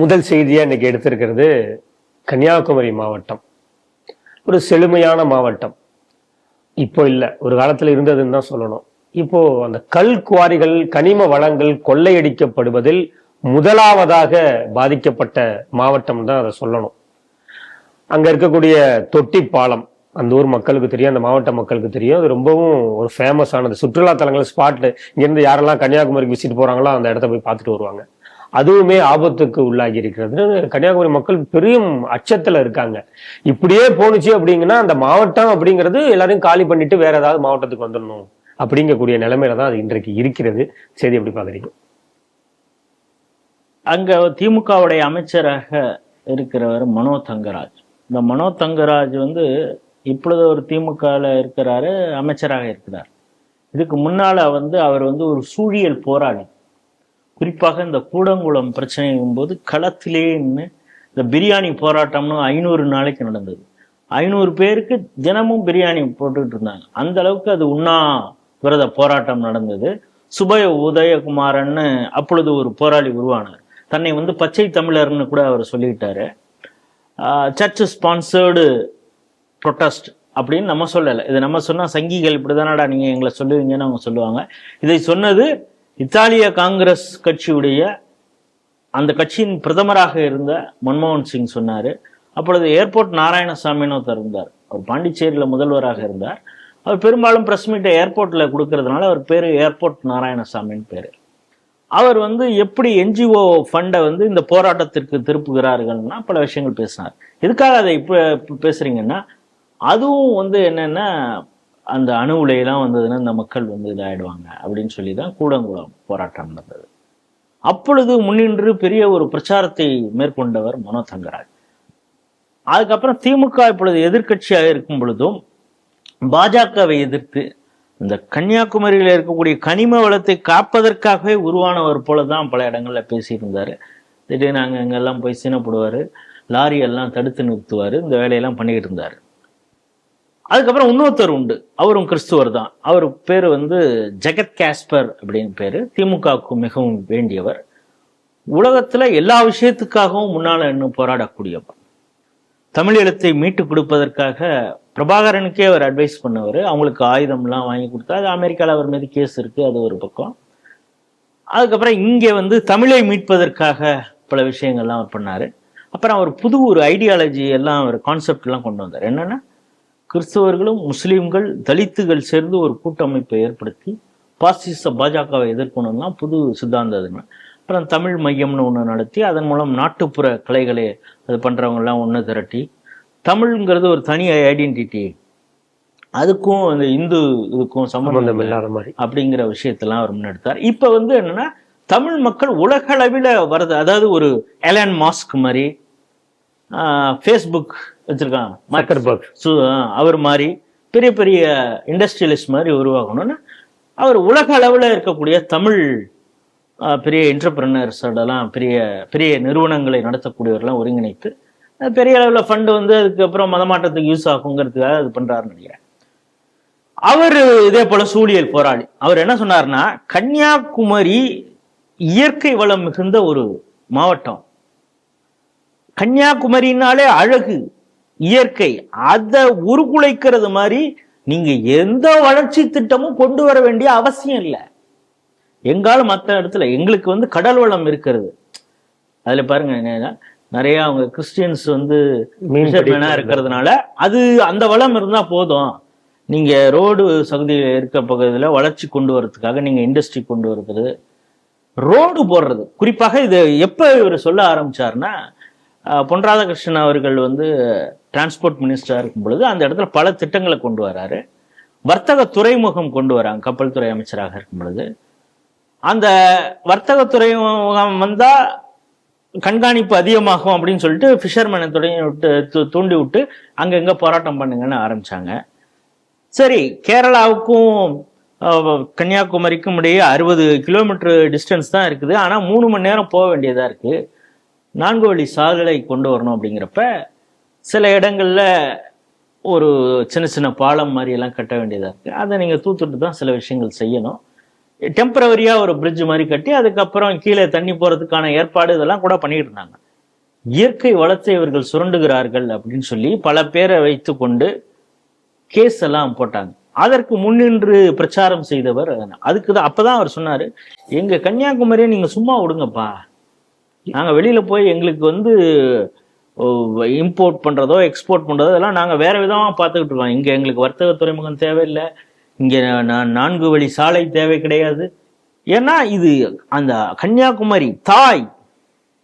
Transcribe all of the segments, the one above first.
முதல் செய்தியாக இன்னைக்கு எடுத்திருக்கிறது கன்னியாகுமரி மாவட்டம். ஒரு செழுமையான மாவட்டம். இப்போ இல்லை ஒரு காலத்தில் இருந்ததுன்னு தான் சொல்லணும். இப்போ அந்த கல் குவாரிகள் கனிம வளங்கள் கொள்ளையடிக்கப்படுவதில் முதலாவதாக பாதிக்கப்பட்ட மாவட்டம் தான் அதை சொல்லணும். அங்கே இருக்கக்கூடிய தொட்டி பாலம் அந்த ஊர் மக்களுக்கு தெரியும் அந்த மாவட்ட மக்களுக்கு தெரியும். அது ரொம்பவும் ஒரு ஃபேமஸ் ஆனது. சுற்றுலா தலங்கள் ஸ்பாட்டு இங்கேருந்து யாரெல்லாம் கன்னியாகுமரிக்கு விசிட் போகிறாங்களோ அந்த இடத்த போய் பார்த்துட்டு வருவாங்க. அதுவுமே ஆபத்துக்கு உள்ளாகி இருக்கிறது கன்னியாகுமரி மக்கள் பெரும் அச்சத்துல இருக்காங்க. இப்படியே போணுச்சு அப்படிங்கன்னா அந்த மாவட்டம் அப்படிங்கிறது எல்லாரும் காலி பண்ணிட்டு வேற ஏதாவது மாவட்டத்துக்கு வந்துடணும் அப்படிங்கக்கூடிய நிலைமையில தான் அது இன்றைக்கு இருக்கிறது. செய்தி எப்படி பார்க்குறீங்க? அங்க திமுகவுடைய அமைச்சராக இருக்கிறவர் மனோ தங்கராஜ். இந்த மனோ தங்கராஜ் வந்து இப்பொழுது ஒரு திமுகவில் இருக்கிறாரு அமைச்சராக இருக்கிறார். இதுக்கு முன்னால வந்து அவர் வந்து ஒரு சூழியல் போராளி. குறிப்பாக இந்த கூடங்குளம் பிரச்சனையும் போது களத்திலே இந்த பிரியாணி போராட்டம்னு ஐநூறு நாளைக்கு நடந்தது. ஐநூறு பேருக்கு தினமும் பிரியாணி போட்டுக்கிட்டு இருந்தாங்க. அந்த அளவுக்கு அது உண்ணா விரத போராட்டம் நடந்தது. சுபய உதயகுமாரன்னு அப்பொழுது ஒரு போராளி உருவானார். தன்னை வந்து பச்சை தமிழர்னு கூட அவர் சொல்லிக்கிட்டாரு. சர்ச் ஸ்பான்சர்டு ப்ரொட்டஸ்ட் அப்படின்னு நம்ம சொல்லலை. இது நம்ம சொன்னால் சங்கிகள் இப்படி தானடா நீங்கள் எங்களை சொல்லுவீங்கன்னு அவங்க சொல்லுவாங்க. இதை சொன்னது இத்தாலிய காங்கிரஸ் கட்சியுடைய அந்த கட்சியின் பிரதமராக இருந்த மன்மோகன் சிங் சொன்னார். அப்பொழுது ஏர்போர்ட் நாராயணசாமின்னு ஒருத்தர் இருந்தார். அவர் பாண்டிச்சேரியில் முதல்வராக இருந்தார். அவர் பெரும்பாலும் பிரஸ் மீட்டை ஏர்போர்ட்டில் கொடுக்கறதுனால அவர் பேர் ஏர்போர்ட் நாராயணசாமின்னு பேர். அவர் வந்து எப்படி என்ஜிஓ ஃபண்டை வந்து இந்த போராட்டத்திற்கு திருப்புகிறார்கள்னா பல விஷயங்கள் பேசினார். எதுக்காக அதை இப்போ பேசுகிறீங்கன்னா அதுவும் வந்து என்னென்னா அந்த அணு உலையெல்லாம் வந்ததுன்னா இந்த மக்கள் வந்து இதாயிடுவாங்க அப்படின்னு சொல்லி தான் கூடங்குளம் போராட்டம் நடந்தது. அப்பொழுது முன்னின்று பெரிய ஒரு பிரச்சாரத்தை மேற்கொண்டவர் மனோ தங்கராஜ். அதுக்கப்புறம் திமுக இப்பொழுது எதிர்க்கட்சியாக இருக்கும் பொழுதும் பாஜகவை எதிர்த்து இந்த கன்னியாகுமரியில் இருக்கக்கூடிய கனிம வளத்தை காப்பதற்காகவே உருவானவர் போல தான் பல இடங்களில் பேசியிருந்தாரு. திடீர்னு அங்க எங்கெல்லாம் போய் சீனப்படுவாரு லாரி எல்லாம் தடுத்து நிறுத்துவார் இந்த வேலையெல்லாம் பண்ணிக்கிட்டு இருந்தார். அதுக்கப்புறம் இன்னொருத்தர் உண்டு. அவரும் கிறிஸ்துவர் தான். அவர் பேர் வந்து ஜெகத் காஸ்பர் அப்படின்னு பேர். திமுகவுக்கு மிகவும் வேண்டியவர். உலகத்தில் எல்லா விஷயத்துக்காகவும் முன்னால் இன்னும் போராடக்கூடியவர். தமிழ் எழுத்தை மீட்டு கொடுப்பதற்காக பிரபாகரனுக்கே அவர் அட்வைஸ் பண்ணவர். அவங்களுக்கு ஆயுதம்லாம் வாங்கி கொடுத்தா அது அமெரிக்காவில் அவர் மீது கேஸ் இருக்குது அது ஒரு பக்கம். அதுக்கப்புறம் இங்கே வந்து தமிழை மீட்பதற்காக பல விஷயங்கள்லாம் அவர் பண்ணார். அப்புறம் அவர் புது ஒரு ஐடியாலஜி எல்லாம் அவர் கான்செப்ட் எல்லாம் கொண்டு வந்தார். என்னென்னா கிறிஸ்தவர்களும் முஸ்லீம்கள் தலித்துகள் சேர்ந்து ஒரு கூட்டமைப்பை ஏற்படுத்தி பாசிச பாஜகவை எதிர்க்கணும்லாம் புது சித்தாந்தம் அதுங்க அப்புறம் தமிழ் மையம்னு ஒன்று நடத்தி அதன் மூலம் நாட்டுப்புற கலைகளை அது பண்றவங்க எல்லாம் ஒன்று திரட்டி தமிழ்ங்கிறது ஒரு தனி ஐடென்டிட்டி அதுக்கும் அந்த இந்து இதுக்கும் சம்பந்தம் சம்பந்தம் இல்லை இல்லாத மாதிரி. அப்படிங்கிற விஷயத்தெல்லாம் அவர் முன்னெடுத்தார். இப்ப வந்து என்னன்னா தமிழ் மக்கள் உலக அளவில் வருது அதாவது ஒரு எலன் மாஸ்க் மாதிரி ஃபேஸ்புக் வச்சிருக்கான். சக்கர்பர்க் சு- அவர் மாதிரி பெரிய பெரிய இண்டஸ்ட்ரியலிஸ்ட் மாதிரி உருவாகணும்னு அவர் உலக அளவில் இருக்கக்கூடிய தமிழ் பெரிய என்டர்பிரினர்ஸோடலாம் பெரிய பெரிய நிறுவனங்களை நடத்தக்கூடியவரெல்லாம் ஒருங்கிணைத்து பெரிய அளவில் ஃபண்டு வந்து அதுக்கப்புறம் மதமாற்றத்துக்கு யூஸ் ஆகுங்கிறதுக்காக அது பண்றாருன்னு நினைக்கிறேன். அவர் இதே போல சூழியல் போராளி. அவர் என்ன சொன்னார்னா கன்னியாகுமரி இயற்கை வளம் மிகுந்த ஒரு மாவட்டம். கன்னியாகுமரினாலே அழகு. இயற்கை. அதை உருகுலைக்கிறது மாதிரி நீங்க எந்த வளர்ச்சி திட்டமும் கொண்டு வர வேண்டிய அவசியம் இல்லை. எங்காலும் மற்ற இடத்துல எங்களுக்கு வந்து கடல் வளம் இருக்கிறது. அதுல பாருங்க நிறைய அவங்க கிறிஸ்டியன்ஸ் வந்து மீன். இருக்கிறதுனால அது அந்த வளம் இருந்தா போதும். நீங்க ரோடு சகுதியில் இருக்க பகுதியில வளர்ச்சி கொண்டு வரதுக்காக நீங்க இண்டஸ்ட்ரி கொண்டு வருது ரோடு போடுறது. குறிப்பாக இது எப்ப இவர் சொல்ல ஆரம்பிச்சாருன்னா பொன் ராதாகிருஷ்ணன் அவர்கள் வந்து டிரான்ஸ்போர்ட் மினிஸ்டராக இருக்கும் பொழுது அந்த இடத்துல பல திட்டங்களை கொண்டு வராரு. வர்த்தக துறைமுகம் கொண்டு வராங்க. கப்பல் துறை அமைச்சராக இருக்கும் பொழுது. அந்த வர்த்தக துறைமுகம் வந்தால் கண்காணிப்பு அதிகமாகும் அப்படின்னு சொல்லிட்டு ஃபிஷர்மேனை தொடங்கி விட்டு தூ- தூண்டி விட்டு அங்கங்கே போராட்டம் பண்ணுங்கன்னு ஆரம்பிச்சாங்க. சரி கேரளாவுக்கும் கன்னியாகுமரிக்கும் இடையே அறுபது கிலோமீட்டர் டிஸ்டன்ஸ் தான் இருக்குது. ஆனால் மூணு மணி நேரம் போக வேண்டியதாக இருக்குது நான்கு வழி சாலை கொண்டு வரணும் அப்படிங்கிறப்ப சில இடங்களில் ஒரு சின்ன சின்ன பாலம் மாதிரி எல்லாம் கட்ட வேண்டியதாக இருக்குது அதை நீங்கள் தூத்துட்டு தான் சில விஷயங்கள் செய்யணும். டெம்பரவரியாக ஒரு பிரிட்ஜ் மாதிரி கட்டி அதுக்கப்புறம் கீழே தண்ணி போகிறதுக்கான ஏற்பாடு இதெல்லாம் கூட பண்ணிட்டு இருந்தாங்க. இயற்கை வளத்தை இவர்கள் சுரண்டுகிறார்கள் அப்படின்னு சொல்லி பல பேரை வைத்து கொண்டு கேஸ் எல்லாம் போட்டாங்க. அதற்கு முன்னின்று பிரச்சாரம் செய்தவர் அதுக்கு தான் அப்போ தான் அவர் சொன்னார் எங்கள் கன்னியாகுமரியை நீங்கள் சும்மா விடுங்கப்பா. நாங்கள் வெளியில் போய் எங்களுக்கு வந்து இம்போர்ட் பண்றதோ எக்ஸ்போர்ட் பண்ணுறதோ இதெல்லாம் நாங்கள் வேற விதமா பார்த்துக்கிட்டு இருக்கோம். இங்கே எங்களுக்கு வர்த்தக துறைமுகம் தேவையில்லை. இங்க நான் நான்கு வழி சாலை தேவை கிடையாது. ஏன்னா இது அந்த கன்னியாகுமரி தாய்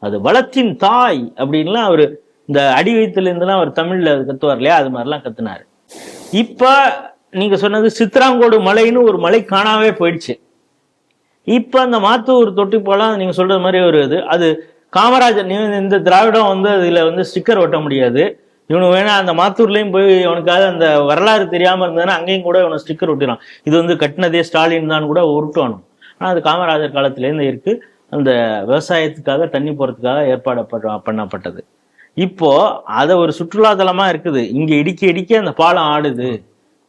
அது வளத்தின் தாய் அப்படின்லாம் அவர் இந்த அடி வயிற்றுல அவர் தமிழ்ல கத்துவார் இல்லையா? அது மாதிரிலாம் கத்துனாரு. இப்ப நீங்க சொன்னது சித்ராங்கோடு மலைன்னு ஒரு மலை காணாவே போயிடுச்சு. இப்போ அந்த மாத்தூர் தொட்டி போலாம் நீங்கள் சொல்கிறது மாதிரி ஒரு இது அது காமராஜர் இந்த திராவிடம் வந்து இதில் வந்து ஸ்டிக்கர் ஒட்ட முடியாது. இவனு வேணா அந்த மாத்தூர்லேயும் போய் அவனுக்காக அந்த வரலாறு தெரியாமல் இருந்ததுன்னா அங்கேயும் கூட இவனை ஸ்டிக்கர் ஒட்டிடலாம் இது வந்து கட்டினதே ஸ்டாலின் தான் கூட உருட்டுவானும் ஆனால் அது காமராஜர் காலத்திலேருந்து இருக்கு. அந்த விவசாயத்துக்காக தண்ணி போகிறதுக்காக ஏற்பாடு பண்ணப்பட்டது. இப்போ அதை ஒரு சுற்றுலாத்தலமாக இருக்குது. இங்கே இடிக்க இடிக்க அந்த பாலம் ஆடுது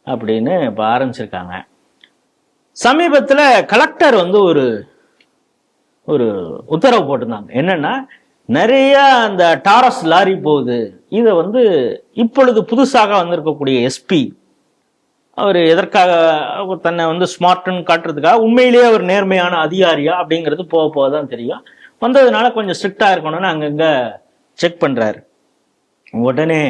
அப்படின்னு இப்போ ஆரம்பிச்சிருக்காங்க. சமீபத்தில் கலெக்டர் வந்து ஒரு ஒரு உத்தரவு போட்டிருந்தாங்க. என்னன்னா நிறைய அந்த டாரஸ் லாரி போகுது. இதை வந்து இப்பொழுது புதுசாக வந்திருக்கக்கூடிய எஸ்பி அவர் எதற்காக தன்னை வந்து ஸ்மார்ட்னு காட்டுறதுக்காக உண்மையிலேயே அவர் நேர்மையான அதிகாரியா அப்படிங்கிறது போக போக தான் தெரியும். வந்ததுனால கொஞ்சம் ஸ்ட்ரிக்டா இருக்கணும்னு அங்கங்க செக் பண்றாரு. உடனே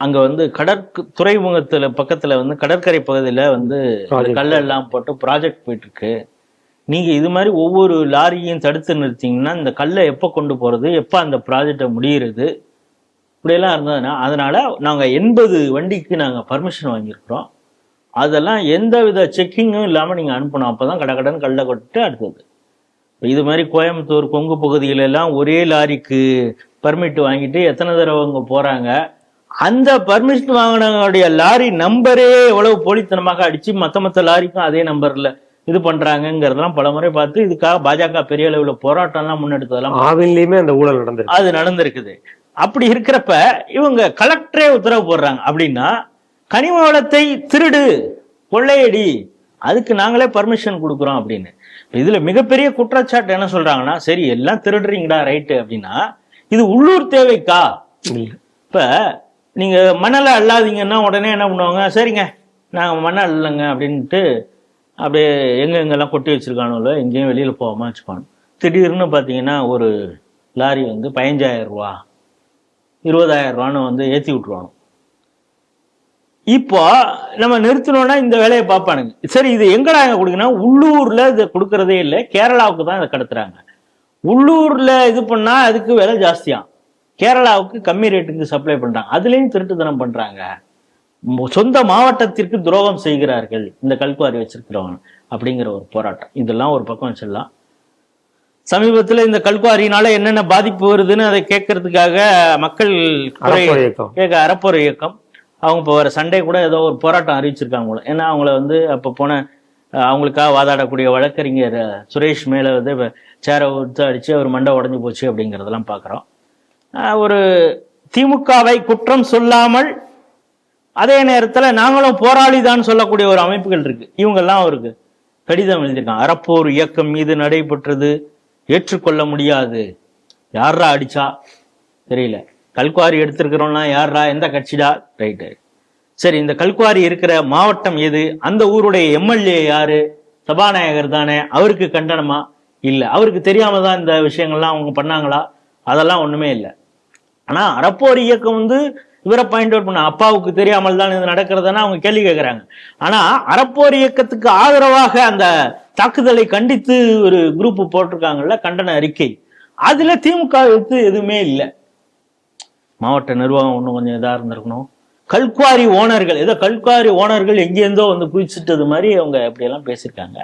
அங்க வந்து கடற்கு துறைமுகத்துல பக்கத்துல வந்து கடற்கரை பகுதியில வந்து Project. கல்லெல்லாம் போட்டு ப்ராஜெக்ட் போயிட்டு நீங்கள் இது மாதிரி ஒவ்வொரு லாரியையும் தடுத்து நிறுத்தீங்கன்னா இந்த கல்லை எப்போ கொண்டு போகிறது எப்போ அந்த ப்ராஜெக்டை முடியிறது? இப்படியெல்லாம் இருந்ததுன்னா அதனால் நாங்கள் எண்பது வண்டிக்கு நாங்கள் பர்மிஷன் வாங்கியிருக்கிறோம். அதெல்லாம் எந்த வித செக்கிங்கும் இல்லாமல் நீங்கள் அனுப்பணும். அப்பதான் கடகடன் கல்லை கொட்டு அடுத்தது. இது மாதிரி கோயம்புத்தூர் கொங்கு பகுதியில எல்லாம் ஒரே லாரிக்கு பர்மிட் வாங்கிட்டு எத்தனை தடவை அவங்க போகிறாங்க அந்த பர்மிஷன் வாங்கினவங்களுடைய லாரி நம்பரே எவ்வளவு போலித்தனமாக அடித்து மற்ற மற்ற லாரிக்கும் அதே நம்பரில் இது பண்றாங்கங்கிறதெல்லாம் பல முறை பார்த்து இதுக்காக பாஜக பெரிய அளவுல போராட்டம்லாம் முன்னெடுத்ததெல்லாம் ஆவின்லயுமே அந்த ஊழல் நடந்திருக்கு. அது நடந்திருக்குது. அப்படி இருக்கிறப்ப இவங்க கலெக்டரே உத்தரவு போடுறாங்க. அப்படின்னா கனிம வளத்தை திருடு கொள்ளையடி அதுக்கு நாங்களே பர்மிஷன் கொடுக்குறோம் அப்படின்னு. இதுல மிகப்பெரிய குற்றச்சாட்டு என்ன சொல்றாங்கன்னா சரி எல்லாம் திருடுறீங்கடா ரைட்டு அப்படின்னா இது உள்ளூர் தேவைக்கா. இப்ப நீங்க மணலை அள்ளாதீங்கன்னா உடனே என்ன பண்ணுவாங்க? சரிங்க நாங்க மணல் இல்லைங்க அப்படின்ட்டு அப்படியே எங்கே எங்கெல்லாம் கொட்டி வச்சிருக்கானுங்களோ எங்கேயும் வெளியில் போகாமல் வச்சுப்பானு. திடீர்னு பார்த்தீங்கன்னா ஒரு லாரி வந்து பதினஞ்சாயிரம் ரூபா இருபதாயிரம் ரூபான்னு வந்து ஏற்றி விட்ருவானோ இப்போ நம்ம நிறுத்தினோன்னா இந்த வேலையை பார்ப்பானுங்க. சரி இது எங்கடா எங்கே கொடுக்கணும் உள்ளூரில் இதை கொடுக்கறதே இல்லை கேரளாவுக்கு தான் இதை கடத்துறாங்க. உள்ளூரில் இது பண்ணால் அதுக்கு விலை ஜாஸ்தியாக கேரளாவுக்கு கம்மி ரேட்டுக்கு சப்ளை பண்ணுறாங்க அதுலேயும் திருட்டுத்தனம் பண்ணுறாங்க சொந்த மாவட்டத்திற்கு துரோகம் செய்கிறார்கள். இந்த கல்குவாரி வச்சிருக்கிறவங்க அப்படிங்கிற ஒரு போராட்டம். இதெல்லாம் ஒரு பக்கம் வச்சிடலாம். சமீபத்துல இந்த கல்குவாரினால என்னென்ன பாதிப்பு வருதுன்னு அதை கேட்கறதுக்காக மக்கள் கேட்க அறப்போர் இயக்கம். அவங்க இப்போ வர சண்டே கூட ஏதோ ஒரு போராட்டம் அறிவிச்சிருக்காங்க போல. ஏன்னா அவங்கள வந்து அப்போ போன அவங்களுக்காக வாதாடக்கூடிய வழக்கறிஞர் சுரேஷ் மேலே வந்து சேரை ஊத்து அடிச்சு அவர் மண்டை உடஞ்சு போச்சு அப்படிங்கிறதெல்லாம் பார்க்குறோம் ஒரு திமுகவை குற்றம் சொல்லாமல் அதே நேரத்தில் நாங்களும் போராளி தான் சொல்லக்கூடிய ஒரு அமைப்புகள் இருக்கு. இவங்கெல்லாம் அவருக்கு கடிதம் எழுதியிருக்காங்க. அறப்போர் இயக்கம் மீது நடைபெற்றது. ஏற்றுக்கொள்ள முடியாது. யாரா அடிச்சா? தெரியல. கல்குவாரி எடுத்திருக்கிறோம்னா யாரா எந்த கட்சிடா? ரைட்டு. சரி இந்த கல்குவாரி இருக்கிற மாவட்டம் எது? அந்த ஊருடைய எம்எல்ஏ யாரு? சபாநாயகர் தானே. அவருக்கு கண்டனமா? இல்லை. அவருக்கு தெரியாம தான் இந்த விஷயங்கள்லாம் அவங்க பண்ணாங்களா? அதெல்லாம் ஒண்ணுமே இல்லை. ஆனா அறப்போர் இயக்கம் வந்து இவரை பாயிண்ட் அவுட் பண்ண. அப்பாவுக்கு தெரியாமல் தான் இது நடக்கிறதுனா அவங்க கேள்வி கேட்குறாங்க ஆனா அறப்போர் இயக்கத்துக்கு ஆதரவாக அந்த தாக்குதலை கண்டித்து ஒரு குரூப் போட்டிருக்காங்கல்ல கண்டன அறிக்கை. அதுல திமுக எடுத்து எதுவுமே இல்லை. மாவட்ட நிர்வாகம் இன்னும் கொஞ்சம் இதாக இருந்திருக்கணும். கல்குவாரி ஓனர்கள் ஏதோ கல்குவாரி ஓனர்கள் எங்கேருந்தோ வந்து குதிச்சிட்டது மாதிரி அவங்க அப்படியெல்லாம் பேசியிருக்காங்க.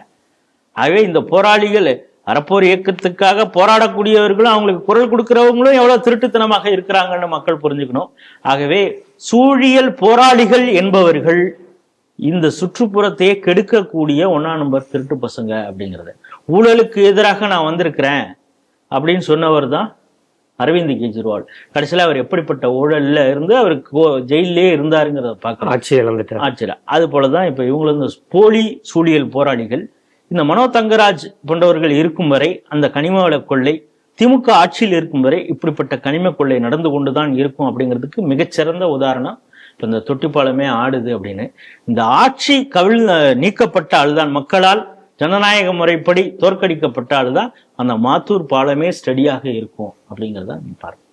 ஆகவே இந்த போராளிகள் அறப்போர் இயக்கத்துக்காக போராடக்கூடியவர்களும் அவங்களுக்கு குரல் கொடுக்கிறவங்களும் எவ்வளவு திருட்டுத்தனமாக இருக்கிறாங்கன்னு மக்கள் புரிஞ்சுக்கணும். ஆகவே சூழியல் போராளிகள் என்பவர்கள் இந்த சுற்றுப்புறத்தையே கெடுக்கக்கூடிய ஒன்னா நம்பர் திருட்டு பசங்க அப்படிங்கிறது. ஊழலுக்கு எதிராக நான் வந்திருக்கிறேன் அப்படின்னு சொன்னவர் தான் அரவிந்த் கெஜ்ரிவால். கடைசியில் அவர் எப்படிப்பட்ட ஊழல்ல இருந்து அவர் ஜெயிலே இருந்தாருங்கிறத பார்க்கலாம் ஆட்சி இழந்துட்டார். ஆச்சரியம் அது போலதான் இப்ப இவங்களும் இந்த போலி சூழியல் போராளிகள் இந்த மனோ தங்கராஜ் போன்றவர்கள் இருக்கும் வரை அந்த கனிம வள கொள்ளை திமுக ஆட்சியில் இருக்கும் வரை இப்படிப்பட்ட கனிம கொள்ளை நடந்து கொண்டுதான் இருக்கும் அப்படிங்கிறதுக்கு மிகச்சிறந்த உதாரணம். இப்போ இந்த தொட்டிப்பாலமே ஆடுது அப்படின்னு. இந்த ஆட்சி கவிழ் நீக்கப்பட்ட ஆளுதான். மக்களால் ஜனநாயக முறைப்படி தோற்கடிக்கப்பட்டால்தான் அந்த மாத்தூர் பாலமே ஸ்டடியாக இருக்கும் அப்படிங்கிறத பார்ப்போம்